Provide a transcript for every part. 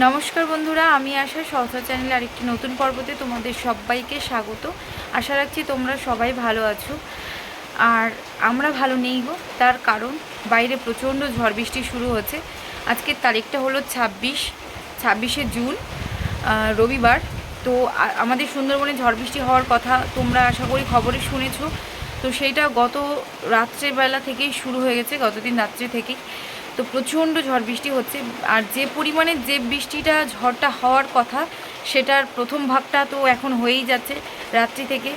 নমস্কার বন্ধুরা, আমি আশা, সহসা চ্যানেলে আরেকটি নতুন পর্বতে তোমাদের সবাইকে স্বাগত। আশা রাখছি তোমরা সবাই ভালো আছো। আর আমরা ভালো নেই গো, তার কারণ বাইরে প্রচণ্ড ঝড় বৃষ্টি শুরু হচ্ছে। আজকের তারিখটা হলো ছাব্বিশ, ছাব্বিশে জুন রবিবার। তো আমাদের সুন্দরবনে ঝড় বৃষ্টি হওয়ার কথা তোমরা আশা করি খবরে শুনেছো। তো সেইটা গত রাত্রেবেলা থেকেই শুরু হয়ে গেছে, গতদিন রাত্রে থেকেই। তো প্রচণ্ড ঝড় বৃষ্টি হচ্ছে। আর যে পরিমাণে যে বৃষ্টিটা, ঝড়টা হওয়ার কথা, সেটার প্রথম ভাগটা তো এখন হয়েই যাচ্ছে রাত্রি থেকে।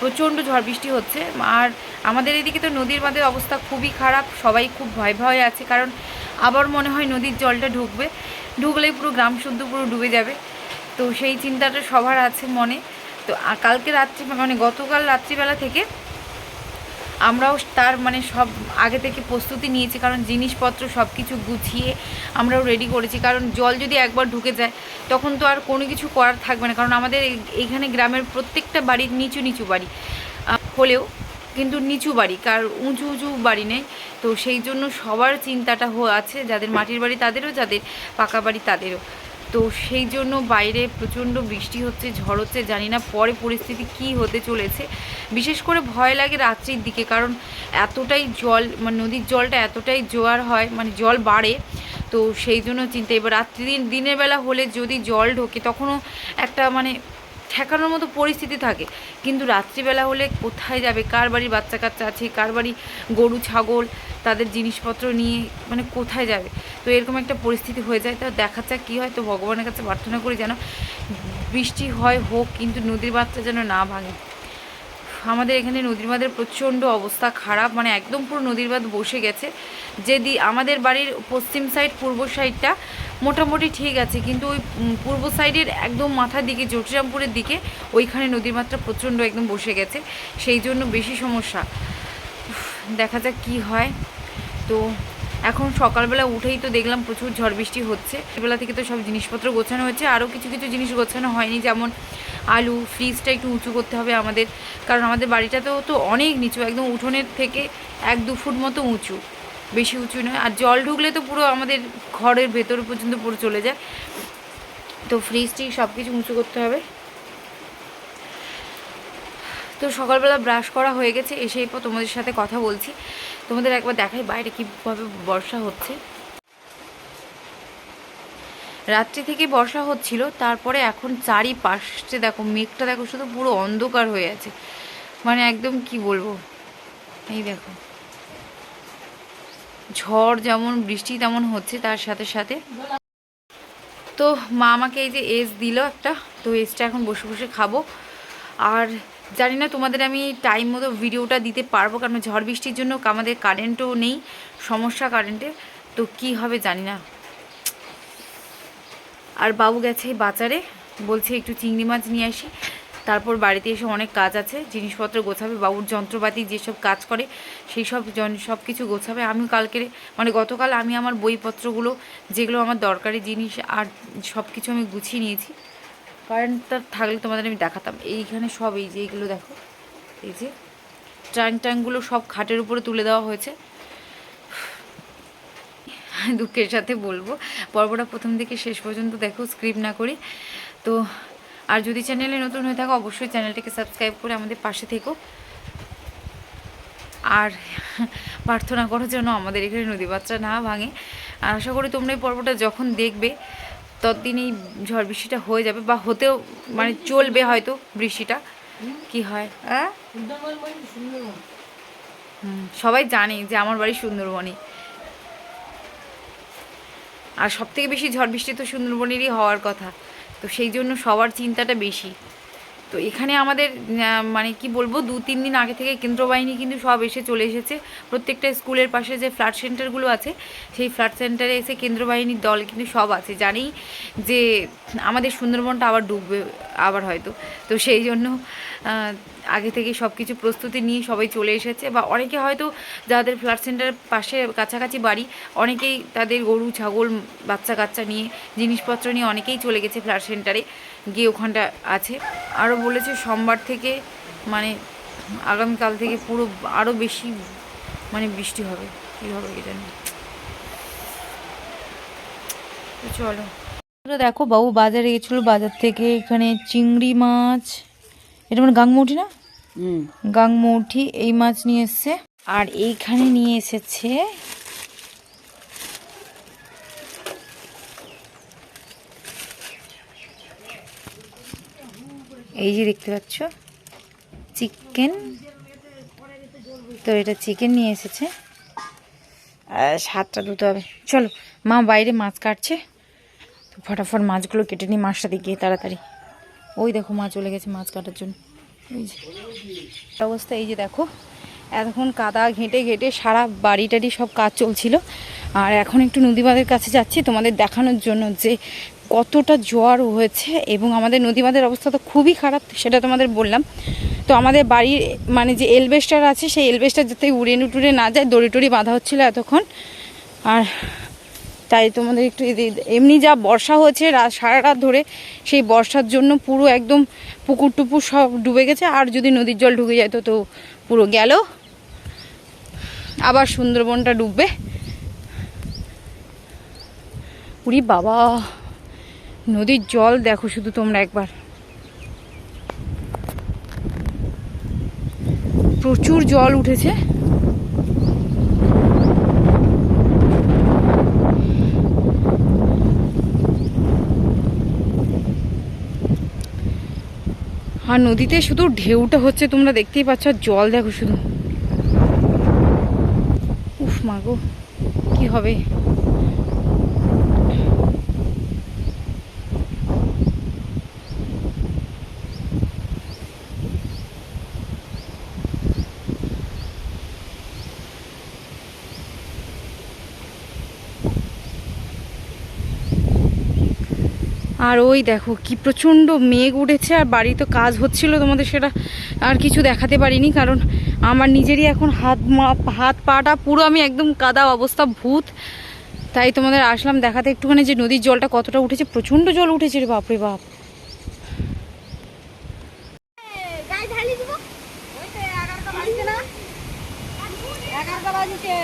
প্রচণ্ড ঝড় বৃষ্টি হচ্ছে। আর আমাদের এদিকে তো নদীর বাঁধের অবস্থা খুবই খারাপ। সবাই খুব ভয় ভয়ে আছে, কারণ আবার মনে হয় নদীর জলটা ঢুকবে। ঢুকলেই পুরো গ্রাম শুদ্ধ পুরো ডুবে যাবে। তো সেই চিন্তাটা সবার আছে মনে। তো কালকে রাত্রি মানে গতকাল রাত্রিবেলা থেকে আমরাও তার মানে সব আগে থেকে প্রস্তুতি নিয়েছি, কারণ জিনিসপত্র সব কিছু গুছিয়ে আমরাও রেডি করেছি। কারণ জল যদি একবার ঢুকে যায়, তখন তো আর কোনো কিছু করার থাকবে না। কারণ আমাদের এইখানে গ্রামের প্রত্যেকটা বাড়ির নিচু নিচু বাড়ি। হলেও কিন্তু নিচু বাড়ি, কার উঁচু উঁচু বাড়ি নেই। তো সেই জন্য সবার চিন্তাটা আছে। যাদের মাটির বাড়ি তাদেরও, যাদের পাকা বাড়ি তাদেরও। তো সেই জন্য বাইরে প্রচণ্ড বৃষ্টি হচ্ছে, ঝড় হচ্ছে, জানি না পরে পরিস্থিতি কি হতে চলেছে। বিশেষ করে ভয় লাগে রাত্রির দিকে, কারণ এতটাই জল মানে নদীর জলটা এতটাই জোয়ার হয় মানে জল বাড়ে, তো সেই জন্য চিন্তা। এবার রাত্রি দিন, দিনের বেলা হলে যদি জল ঢোকে, তখনও একটা মানে ঠেকানোর মতো পরিস্থিতি থাকে। কিন্তু রাত্রিবেলা হলে কোথায় যাবে? কার বাড়ির বাচ্চা কাচ্চা আছে? কার বাড়ি গরু, ছাগল? তাদের জিনিসপত্র নিয়ে মানে কোথায় যাবে? তো এরকম একটা পরিস্থিতি হয়ে যায়। তো দেখা যাক কী হয়। তো ভগবানের কাছে প্রার্থনা করি যেন বৃষ্টি হয়, হোক, কিন্তু নদীর বাচ্চা যেন না ভাঙে। আমাদের এখানে নদীর বাঁধের প্রচণ্ড অবস্থা খারাপ। মানে একদম পুরো নদীর বাঁধ বসে গেছে। যেদি আমাদের বাড়ির পশ্চিম সাইড পূর্ব সাইডটা মোটামুটি ঠিক আছে, কিন্তু ওই পূর্ব সাইডের একদম মাথার দিকে জটিরামপুরের দিকে, ওইখানে নদীর মাত্রা প্রচণ্ড একদম বসে গেছে, সেই জন্য বেশি সমস্যা। দেখা যাক কি হয়। তো এখন সকালবেলা উঠেই তো দেখলাম প্রচুর ঝড় বৃষ্টি হচ্ছে। বেলা থেকে তো সব জিনিসপত্র গোছানো হয়েছে, আরও কিছু কিছু জিনিস গোছানো হয়নি, যেমন আলু, ফ্রিজটা একটু উঁচু করতে হবে আমাদের, কারণ আমাদের বাড়িটাতেও তো অনেক নিচু, একদম উঠোনের থেকে এক দু ফুট মতো উঁচু। বেশি উঁচু নয়। আর জল ঢুকলে তো পুরো আমাদের ঘরের ভেতর পর্যন্ত পুরো চলে যায়। তো ফ্রিজটি সব কিছু উঁচু করতে হবে। তো সকালবেলা ব্রাশ করা হয়ে গেছে, এসেই পর তোমাদের সাথে কথা বলছি। তোমাদের একবার দেখাই বাইরে কীভাবে বর্ষা হচ্ছে। রাত্রি থেকে বর্ষা হচ্ছিল, তারপরে এখন চারিপাশে দেখো মেঘটা দেখো শুধু পুরো অন্ধকার হয়ে আছে। মানে একদম কি বলব? এই দেখো। ঝড় যেমন, বৃষ্টি তেমন হচ্ছে তার সাথে সাথে। তো মা আমাকে এই যে এস দিল একটা, তো এসটা এখন বসে বসে খাব। আর জানি না তোমাদের আমি টাইম মতো ভিডিওটা দিতে পারব, কারণ ঝড় বৃষ্টির জন্য আমাদের কারেন্টও নেই, সমস্যা কারেন্টে তো কি হবে জানি না। আর বাবু গেছে বাজারে, বলছে একটু চিংড়ি মাছ নিয়ে আসি। তারপর বাড়িতে এসে অনেক কাজ আছে, জিনিসপত্র গোছাবে, বাবুর যন্ত্রপাতি যেসব কাজ করে সেই সব সব কিছু গোছাবে। আমি কালকে মানে গতকাল আমি আমার বইপত্রগুলো, যেগুলো আমার দরকারি জিনিস আর সব কিছু আমি গুছিয়ে নিয়েছি। কারেন্টটা থাকলে তোমাদের আমি দেখাতাম। এইখানে সব এই যে এইগুলো দেখো, এই যে ট্যাঙ্ক ট্যাঙ্কগুলো সব খাটের উপরে তুলে দেওয়া হয়েছে। দুঃখের সাথে বলব, পর্বটা প্রথম থেকে শেষ পর্যন্ত দেখো, স্ক্রিপ্ট না করি। তো আর যদি চ্যানেলে নতুন হয়ে থাকো, অবশ্যই চ্যানেলটিকে সাবস্ক্রাইব করে আমাদের পাশে থেকো। আর প্রার্থনা করো যেন আমাদের এখানে নদী বাচ্চা না ভাঙে। আর আশা করি তোমরা এই পর্বটা যখন দেখবে ততদিন এই ঝড় বৃষ্টিটা হয়ে যাবে বা হতেও মানে চলবে হয়তো বৃষ্টিটা। কি হয়? সবাই জানে যে আমার বাড়ি সুন্দরবনে আর সবথেকে বেশি ঝড় বৃষ্টি তো সুন্দরবনেরই হওয়ার কথা। তো সেই জন্য সবার চিন্তাটা বেশি। তো এখানে আমাদের মানে কি বলব, দু তিন দিন আগে থেকে কেন্দ্র বাহিনী কিন্তু সব এসে চলে এসেছে। প্রত্যেকটা স্কুলের পাশে যে ফ্ল্যাট সেন্টারগুলো আছে, সেই ফ্ল্যাট সেন্টারে এসে কেন্দ্র বাহিনীর দল কিন্তু সব আছে। জানেই যে আমাদের সুন্দরবনটা আবার ডুববে। আবার হয়তো। তো সেই জন্য আগে থেকে সব কিছু প্রস্তুতি নিয়ে সবাই চলে এসেছে বা অনেকে হয়তো যাদের ফ্ল্যাট সেন্টারের পাশে কাছাকাছি বাড়ি, অনেকেই তাদের গরু, ছাগল, বাচ্চা কাচ্চা নিয়ে, জিনিসপত্র নিয়ে অনেকেই চলে গেছে ফ্ল্যাট সেন্টারে, গিয়ে ওখানটা আছে। আরও বলেছে সোমবার থেকে মানে আগামীকাল থেকে পুরো আরও বেশি মানে বৃষ্টি হবে। কী হবে জানি? তো চলো। দেখো বাবু বাজারে গেছিল বাজার থেকে এখানে চিংড়ি মাছ। এটা মানে গাংমৌটি না? গাংমৌটি এই মাছ নিয়ে এসছে। আর এইখানে নিয়ে এসেছে এই যে দেখতে পাচ্ছ চিকেন। তো এটা চিকেন নিয়ে এসেছে। আর সাতটা দুটো হবে। চলো মা বাইরে মাছ কাটছে। ফটাফট মাছগুলো কেটে নিই মাছটা দিয়ে তাড়াতাড়ি। ওই দেখো মা চলে গেছে মাছ কাটার জন্য। এই যে অবস্থা, এই যে দেখো। এতক্ষণ কাদা ঘেঁটে ঘেঁটে সারা বাড়ি টাড়ি সব কাজ চলছিল। আর এখন একটু নদীবাঁধের কাছে যাচ্ছি তোমাদের দেখানোর জন্য যে কতটা জোয়ার হয়েছে এবং আমাদের নদীবাঁধের অবস্থা তো খুবই খারাপ, সেটা তোমাদের বললাম। তো আমাদের বাড়ির মানে যে এলবেস্টার আছে, সেই এলবেস্টার যাতে উড়ে টুড়ে না যায়, দড়ি টড়ি বাঁধা হচ্ছিল এতক্ষণ। আর তাই তোমাদের একটু এমনি যা বর্ষা হয়েছে সারা রাত ধরে সেই বর্ষার জন্য পুরো একদম পুকুর টুপুর সব ডুবে গেছে। আর যদি নদীর জল ঢুকে যায় তো তো পুরো গেল। আবার সুন্দরবনটা ডুববে। উরি বাবা, নদীর জল দেখো শুধু তোমরা একবার। প্রচুর জল উঠেছে। নদীতে শুধু ঢেউটা হচ্ছে তোমরা দেখতেই পাচ্ছ জল দেখো শুধু। উফ মাগো কি হবে? আর ওই দেখো, কি প্রচণ্ড মেঘ উঠেছে আর বাড়ি তো কাজ হচ্ছিল তোমাদের সেটা আর কিছু দেখাতে পারিনি, কারণ আমার নিজেরই এখন হাত মা- হাত পাটা পুরো আমি একদম কাদা অবস্থা, ভূত। তাই তোমাদের আসলাম দেখাতে একটুখানি যে নদীর জলটা কতটা উঠেছে, প্রচণ্ড জল উঠেছে রে বাপরে বাপ গায়ে ঢালি দিব ওই তো এগারোটা বাজছে না এগারোটা বাজছে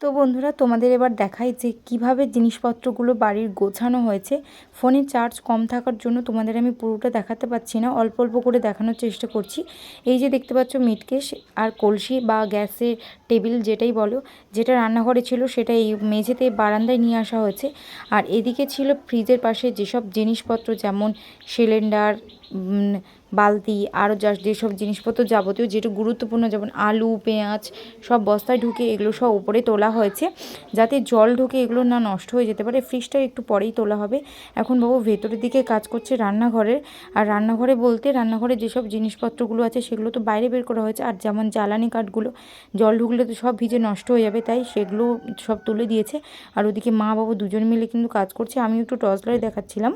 তো বন্ধুরা, তোমাদের এবার দেখাই যে কীভাবে জিনিসপত্রগুলো বাড়ির গোছানো হয়েছে। ফোনে চার্জ কম থাকার জন্য তোমাদের আমি পুরোটা দেখাতে পাচ্ছি না, অল্প অল্প করে দেখানোর চেষ্টা করছি। এই যে দেখতে পাচ্ছ মিটকেশ আর কলসি বা গ্যাসের টেবিল যেটাই বলো, যেটা রান্নাঘরে ছিল সেটা এই মেঝেতে বারান্দায় নিয়ে আসা হয়েছে। আর এদিকে ছিল ফ্রিজের পাশে যেসব জিনিসপত্র যেমন সিলিন্ডার বালতি, আরও যা যেসব জিনিসপত্র যাবতীয়, যেটা গুরুত্বপূর্ণ, যেমন আলু, পেঁয়াজ, সব বস্তায় ঢুকে এগুলো সব উপরে তোলা হয়েছে। যাতে জল ঢুকে এগুলো না নষ্ট হয়ে যেতে পারে ফ্রিজটা একটু পরেই তোলা হবে। এখন বাবু ভেতরের দিকে কাজ করছে রান্নাঘরের। আর রান্নাঘরে বলতে, রান্নাঘরে যেসব জিনিসপত্রগুলো আছে, সেগুলো তো বাইরে বের করা হয়েছে। আর যেমন জ্বালানি কাঠগুলো, জল ঢুকলে তো সব ভিজে নষ্ট হয়ে যাবে, তাই সেগুলো সব তুলে দিয়েছে। আর ওদিকে মা বাবু দুজন মিলে কিন্তু কাজ করছে আমি একটু টর্চ লাইট দেখাচ্ছিলাম।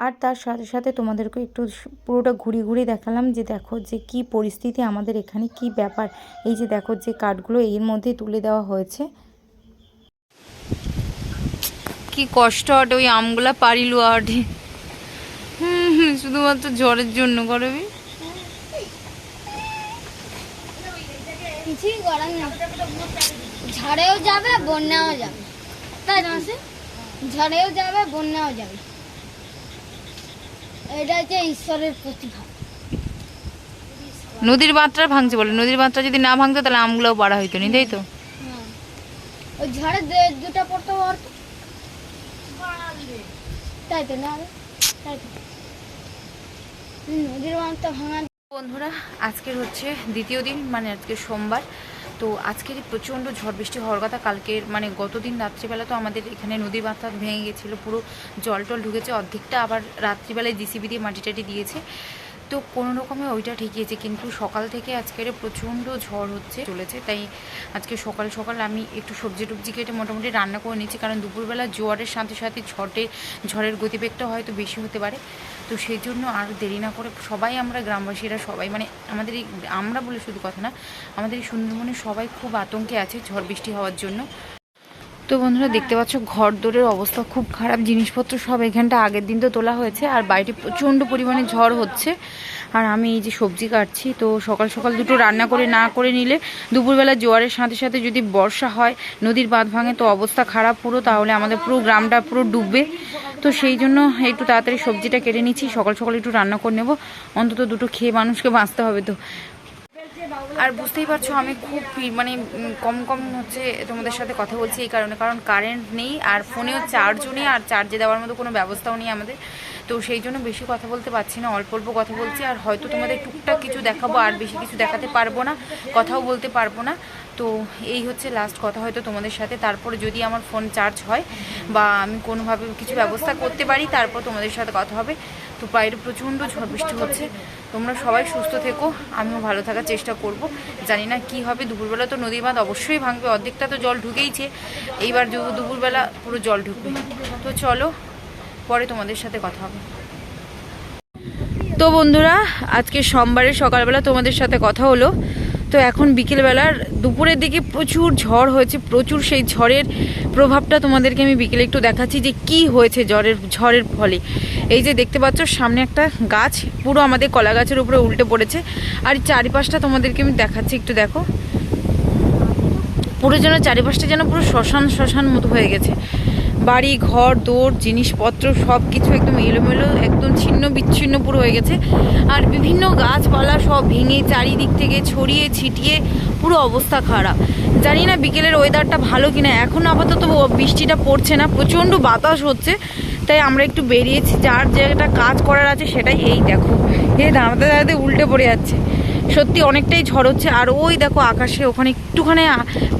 আর তার সাথে সাথে তোমাদেরকে একটু পুরোটা ঘুরি ঘুরি দেখালাম যে দেখো যে কি পরিস্থিতি আমাদের এখানে কি ব্যাপার। এই যে দেখো যে কাঠগুলো এর মধ্যে তুলে দেওয়া হয়েছে। কি কষ্ট আটে ওই আমগুলা পারিলু আটে। হুম হুম শুধুমাত্র জ্বরের জন্য করবি কিছুই করার নেই। ঝড়েও যাবে বন্যাও যাবে। তাই না ঝড়েও যাবে বন্যাও যাবে। এটা হচ্ছে ঈশ্বরের প্রতিভা। নদীর বাঁধটা ভাঙছে বলে। নদীর বাঁধটা যদি না ভাঙতো তাহলে আমগুলোও পাড়া হইতো নি তাই তো? হ্যাঁ। ওই ঝড়ে দুটা পড়তে তাই তো না? তাই তো। নদীর বাঁধটা ভাঙা। বন্ধুরা আজকের হচ্ছে দ্বিতীয় দিন মানে আজকে সোমবার। তো আজকের প্রচণ্ড ঝড় বৃষ্টি হওয়ার কথা, কালকের মানে গতদিন রাত্রিবেলা তো আমাদের এখানে নদীর বাঁধটা ভেঙে গেছিল পুরো জল টল ঢুকেছে, অর্ধেকটা আবার রাত্রিবেলায় জিসিবি দিয়ে মাটি টাটি দিয়েছে। তো কোনো রকমে ওইটা ঠেকিয়েছে কিন্তু সকাল থেকে আজকের প্রচণ্ড ঝড় হচ্ছে, চলেছে। তাই আজকে সকাল সকাল আমি একটু সবজি টবজি কেটে মোটামুটি রান্না করে নিচ্ছি, কারণ দুপুরবেলা জোয়ারের সাথে সাথে ঝড়ে, ঝড়ের গতিবেগটা হয়তো বেশি হতে পারে। তো সেই জন্য আর দেরি না করে সবাই আমরা গ্রামবাসীরা সবাই মানে আমাদের এই আমরা বলে শুধু কথা না, আমাদের এই সুন্দরবনে সবাই খুব আতঙ্কে আছে ঝড় বৃষ্টি হওয়ার জন্য। তো বন্ধুরা দেখতে পাচ্ছ ঘর দোরের অবস্থা খুব খারাপ, জিনিসপত্র সব এখানটা আগের দিন তো তোলা হয়েছে, আর বাইরে প্রচণ্ড পরিমাণে ঝড় হচ্ছে। আর আমি এই যে সবজি কাটছি, তো সকাল সকাল দুটো রান্না করে না করে নিলে দুপুরবেলা জোয়ারের সাথে সাথে যদি বর্ষা হয়, নদীর বাঁধ ভাঙে তো অবস্থা খারাপ পুরো, তাহলে আমাদের পুরো গ্রামটা পুরো ডুববে। তো সেই জন্য একটু তাড়াতাড়ি সবজিটা কেটে নিচ্ছি, সকাল সকাল একটু রান্না করে নেব। অন্তত দুটো খেয়ে মানুষকে বাঁচতে হবে তো। আর বুঝতেই পারছ, আমি খুব মানে কম কম হচ্ছে তোমাদের সাথে কথা বলছি এই কারণে, কারণ কারেন্ট নেই আর ফোনেও চার্জও নেই আর চার্জে দেওয়ার মতো কোনো ব্যবস্থাও নেই আমাদের। তো সেই জন্য বেশি কথা বলতে পারছি না, অল্প অল্প কথা বলছি। আর হয়তো তোমাদের টুকটাক কিছু দেখাবো, আর বেশি কিছু দেখাতে পারব না, কথাও বলতে পারব না। তো এই হচ্ছে লাস্ট কথা, হয়তো তোমাদের সাথে। তারপরে যদি আমার ফোন চার্জ হয় বা আমি কোনোভাবে কিছু ব্যবস্থা করতে পারি, তারপর তোমাদের সাথে কথা হবে। তো বাইরে প্রচণ্ড ঝড় বৃষ্টি হচ্ছে। তোমরা সবাই সুস্থ থেকো, আমিও ভালো থাকার চেষ্টা করব। জানি না কি হবে, দুপুরবেলা তো নদীর বাঁধ অবশ্যই ভাঙবে, অর্ধেকটা তো জল ঢুকেইছে। এইবার দুপুরবেলা পুরো জল ঢুকবে। তো চলো পরে তোমাদের সাথে কথা হবে। তো বন্ধুরা, আজকে সোমবারে সকালবেলা তোমাদের সাথে কথা হলো। তো এখন বিকেলবেলার দুপুরের দিকে প্রচুর ঝড় হয়েছে, প্রচুর সেই ঝড়ের প্রভাবটা তোমাদেরকে আমি বিকেলে একটু দেখাচ্ছি যে কি হয়েছে ঝড়ের ঝড়ের ফলে। এই যে দেখতে পাচ্ছ, সামনে একটা গাছ, পুরো আমাদের কলা গাছের উপরে উল্টে পড়েছে। আর চারিপাশটা তোমাদেরকে আমি দেখাচ্ছি, একটু দেখো। পুরো যেন চারিপাশটা যেন পুরো শ্মশান শ্মশান মতো হয়ে গেছে। বাড়ি, ঘর দৌড় জিনিসপত্র সব কিছু একদম এলোমেলো, একদম ছিন্ন বিচ্ছিন্ন পুরো হয়ে গেছে। আর বিভিন্ন গাছপালা সব ভেঙে চারিদিক থেকে ছড়িয়ে ছিটিয়ে পুরো অবস্থা খারাপ। জানি না বিকেলের ওয়েদারটা ভালো কিনা, এখন আপাতত বৃষ্টিটা পড়ছে না, প্রচণ্ড বাতাস হচ্ছে, তাই আমরা একটু বেরিয়েছি। যার জায়গাটা কাজ করার আছে সেটাই, এই দেখো। এ দাঁড়াতে দাঁড়াতে উল্টে পড়ে যাচ্ছে। সত্যি অনেকটাই ঝড় হচ্ছে। আর ওই দেখো আকাশে ওখানে একটুখানি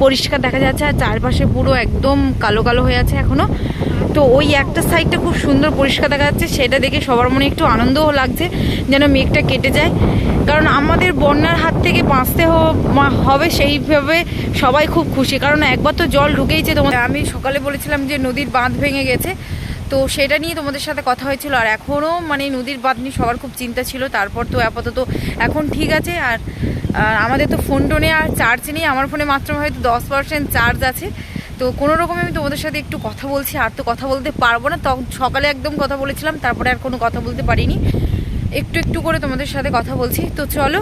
পরিষ্কার দেখা যাচ্ছে আর চারপাশে পুরো একদম কালো কালো হয়ে আছে এখনও। তো ওই একটা সাইডটা খুব সুন্দর পরিষ্কার দেখা যাচ্ছে, সেটা দেখে সবার মনে একটু আনন্দও লাগছে যেন মেঘটা কেটে যায়। কারণ আমাদের বন্যার হাত থেকে বাঁচতে হবে সেইভাবে সবাই খুব খুশি। কারণ একবার তো জল ঢুকেইছে তোমাদের। আমি সকালে বলেছিলাম যে নদীর বাঁধ ভেঙে গেছে। তো সেটা নিয়ে তোমাদের সাথে কথা হয়েছিল। আর এখনও মানে নদীর বাঁধ নিয়ে সবার খুব চিন্তা ছিল। তারপর তো আপাতত এখন ঠিক আছে। আর আমাদের তো ফোন টোনে আর চার্জ নেই। আমার ফোনে মাত্র হয়তো দশ পার্সেন্ট চার্জ আছে। তো কোনো রকমে আমি তোমাদের সাথে একটু কথা বলছি। আর তো কথা বলতে পারব না। তখন সকালে একদম কথা বলেছিলাম। তারপরে আর কোনো কথা বলতে পারিনি। একটু একটু করে তোমাদের সাথে কথা বলছি। তো চলো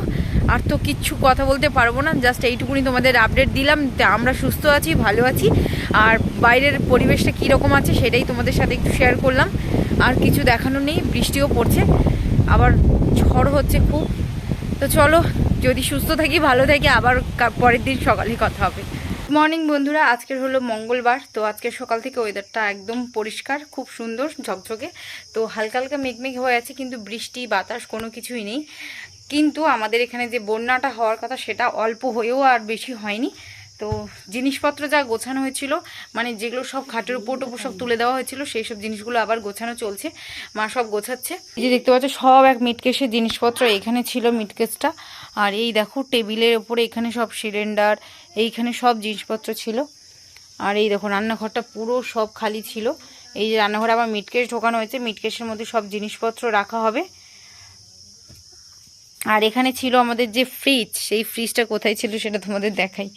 আর তো কিচ্ছু কথা বলতে পারব না জাস্ট এইটুকুনি তোমাদের আপডেট দিলাম আমরা সুস্থ আছি, ভালো আছি, আর বাইরের পরিবেশটা কীরকম আছে সেটাই তোমাদের সাথে একটু শেয়ার করলাম, আর কিছু দেখানো নেই, বৃষ্টিও পড়ছে, আবার ঝড় হচ্ছে খুব, তো চলো, যদি সুস্থ থাকি, ভালো থাকি, আবার পরের দিন সকালে কথা হবে। মর্নিং বন্ধুরা, আজকের হলো মঙ্গলবার, তো আজকে সকাল থেকে ওয়েদারটা একদম পরিষ্কার, খুব সুন্দর, ঝকঝকে, তো হালকা হালকা মেঘমেঘ হয়ে আছে, কিন্তু বৃষ্টি, বাতাস কোনো কিছুই নেই কিন্তু আমাদের এখানে যে বন্যাটা হওয়ার কথা সেটা অল্প হয়েও আর বেশি হয়নি। তো জিনিসপত্র যা গোছানো হয়েছিল মানে যেগুলো সব খাটের উপর টোপর সব তুলে দেওয়া হয়েছিল, সেই সব জিনিসগুলো আবার গোছানো চলছে। মা সব গোছাচ্ছে। এই যে দেখতে পাচ্ছ, সব এক মিটকেসের জিনিসপত্র এখানে ছিল মিটকেসটা আর এই দেখো, টেবিলের ওপরে এখানে সব সিলিন্ডার, এইখানে সব জিনিসপত্র ছিল। আর এই দেখো, রান্নাঘরটা পুরো সব খালি ছিল। এই যে রান্নাঘরে আবার মিটকেস ঢোকানো হয়েছে মিটকেসের মধ্যে সব জিনিসপত্র রাখা হবে। আর এখানে ছিল আমাদের যে ফ্রিজ সেই ফ্রিজটা কোথায় ছিল সেটা তোমাদের দেখাই।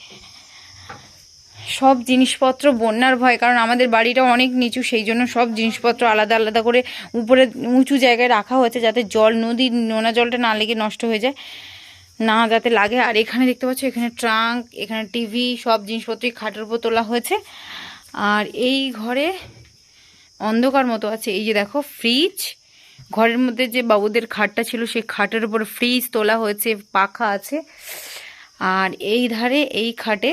সব জিনিসপত্র বন্যার ভয়, কারণ আমাদের বাড়িটা অনেক নিচু, সেই জন্য সব জিনিসপত্র আলাদা আলাদা করে উপরে উঁচু জায়গায় রাখা হয়েছে যাতে জল নদীর নোনা জলটা না লেগে নষ্ট হয়ে যায়, না যাতে লাগে। আর এখানে দেখতে পাচ্ছ, এখানে ট্রাঙ্ক এখানে টিভি সব জিনিসপত্রই খাটের উপর তোলা হয়েছে। আর এই ঘরে অন্ধকার মতো আছে। এই যে দেখো ফ্রিজ ঘরের মধ্যে যে বাবুদের খাটটা ছিল, সেই খাটের উপর ফ্রিজ তোলা হয়েছে, পাখা আছে। আর এই ধারে, এই খাটে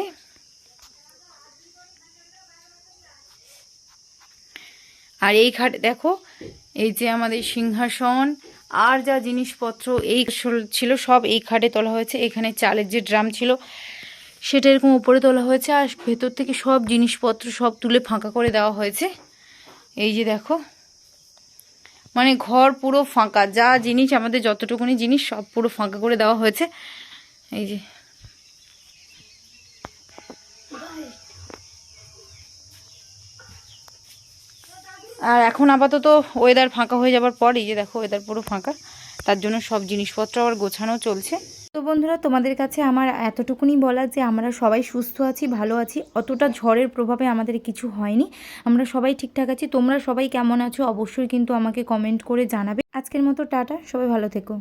আর এই খাটে দেখো, এই যে আমাদের সিংহাসন, আর যা জিনিসপত্র, এই ছিল, সব এই খাটে তোলা হয়েছে। এখানে চালের যে ড্রাম ছিল, সেটা এরকম উপরে তোলা হয়েছে। আর ভেতর থেকে সব জিনিসপত্র সব তুলে ফাঁকা করে দেওয়া হয়েছে। এই যে দেখো মানে ঘর পুরো ফাঁকা, যা জিনিস আমাদের যতটুকুনি জিনিস সব পুরো ফাঁকা করে দেওয়া হয়েছে। এই যে। আর এখন আপাতত ওয়েদার ফাঁকা হয়ে যাবার পরই যে দেখো ওয়েদার পুরো ফাঁকা। তার জন্য সব জিনিসপত্র আবার গোছানো চলছে। তো বন্ধুরা, তোমাদের কাছে আমার এতটুকুনি বলা যে আমরা সবাই সুস্থ আছি, ভালো আছি, অতটা ঝড়ের প্রভাবে আমাদের কিছু হয়নি। আমরা সবাই ঠিকঠাক আছি। তোমরা সবাই কেমন আছো অবশ্যই কিন্তু আমাকে কমেন্ট করে জানাবে। আজকের মতো টাটা, সবাই ভালো থেকো।